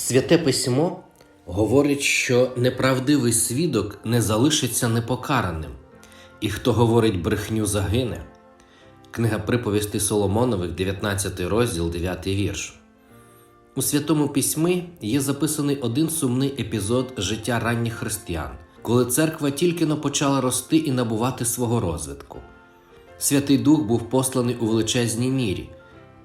Святе письмо говорить, що неправдивий свідок не залишиться непокараним, і хто говорить брехню загине. Книга приповісти Соломонових, 19 розділ, 9 вірш. У Святому Письмі є записаний один сумний епізод життя ранніх християн, коли церква тільки но почала рости і набувати свого розвитку. Святий Дух був посланий у величезній мірі.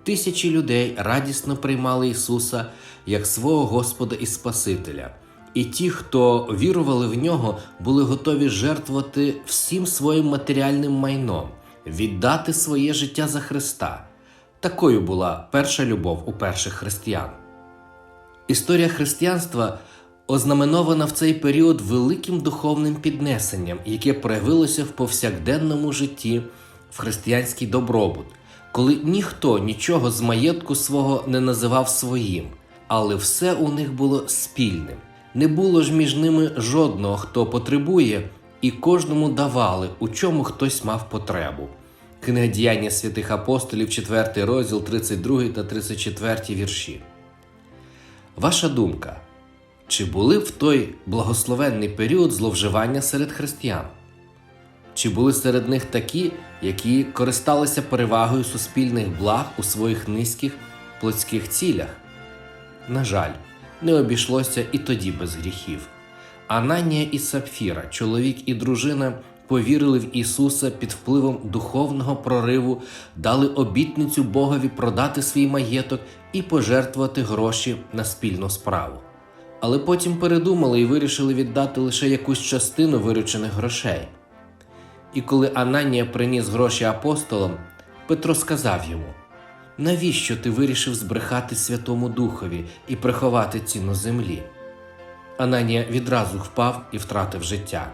Тисячі людей радісно приймали Ісуса як свого Господа і Спасителя, і ті, хто вірували в нього, були готові жертвувати всім своїм матеріальним майном, віддати своє життя за Христа. Такою була перша любов у перших християн. Історія християнства ознаменована в цей період великим духовним піднесенням, яке проявилося в повсякденному житті в християнський добробут, коли ніхто нічого з маєтку свого не називав своїм, але все у них було спільним. Не було ж між ними жодного, хто потребує, і кожному давали, у чому хтось мав потребу. Книга діяння святих апостолів, 4 розділ, 32 та 34 вірші. Ваша думка, чи були в той благословенний період зловживання серед християн? Чи були серед них такі, які користалися перевагою суспільних благ у своїх низьких плотських цілях? На жаль, не обійшлося і тоді без гріхів. Ананія і Сапфіра, чоловік і дружина, повірили в Ісуса під впливом духовного прориву, дали обітницю Богові продати свій маєток і пожертвувати гроші на спільну справу. Але потім передумали і вирішили віддати лише якусь частину виручених грошей. І коли Ананія приніс гроші апостолам, Петро сказав йому: Навіщо ти вирішив збрехати Святому Духові і приховати ціну землі? Ананія відразу впав і втратив життя.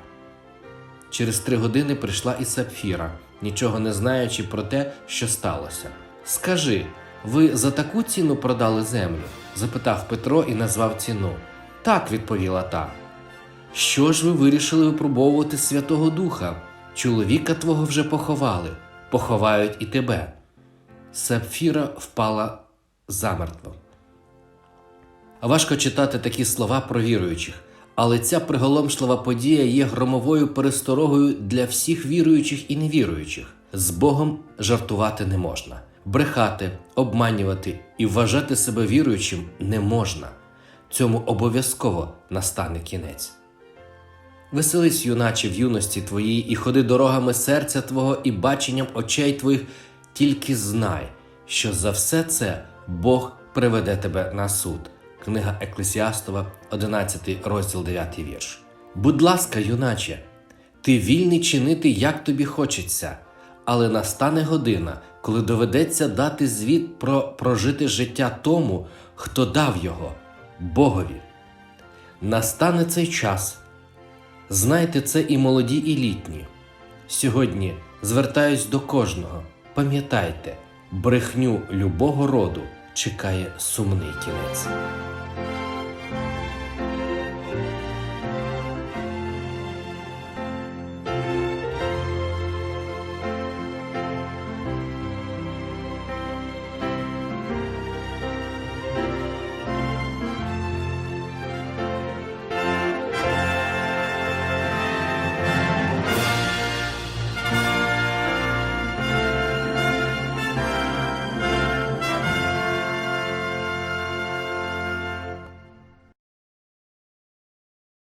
Через три години прийшла і Сапфіра, нічого не знаючи про те, що сталося. Скажи, ви за таку ціну продали землю? запитав Петро і назвав ціну. Так, відповіла та. Що ж ви вирішили випробовувати Святого Духа? Чоловіка твого вже поховали, поховають і тебе. Сапфіра впала замертво. Важко читати такі слова про віруючих, але ця приголомшлива подія є громовою пересторогою для всіх віруючих і невіруючих. З Богом жартувати не можна, брехати, обманювати і вважати себе віруючим не можна. Цьому обов'язково настане кінець. Веселись, юначе, в юності твоїй, і ходи дорогами серця Твого і баченням очей твоїх, тільки знай, що за все це Бог приведе тебе на суд. Книга Еклесіастова, 11 розділ 9 вірш. Будь ласка, юначе, ти вільний чинити, як тобі хочеться, але настане година, коли доведеться дати звіт про прожите життя тому, хто дав його Богові. Настане цей час. Знайте це і молоді, і літні. Сьогодні звертаюсь до кожного. Пам'ятайте, брехню любого роду чекає сумний кінець.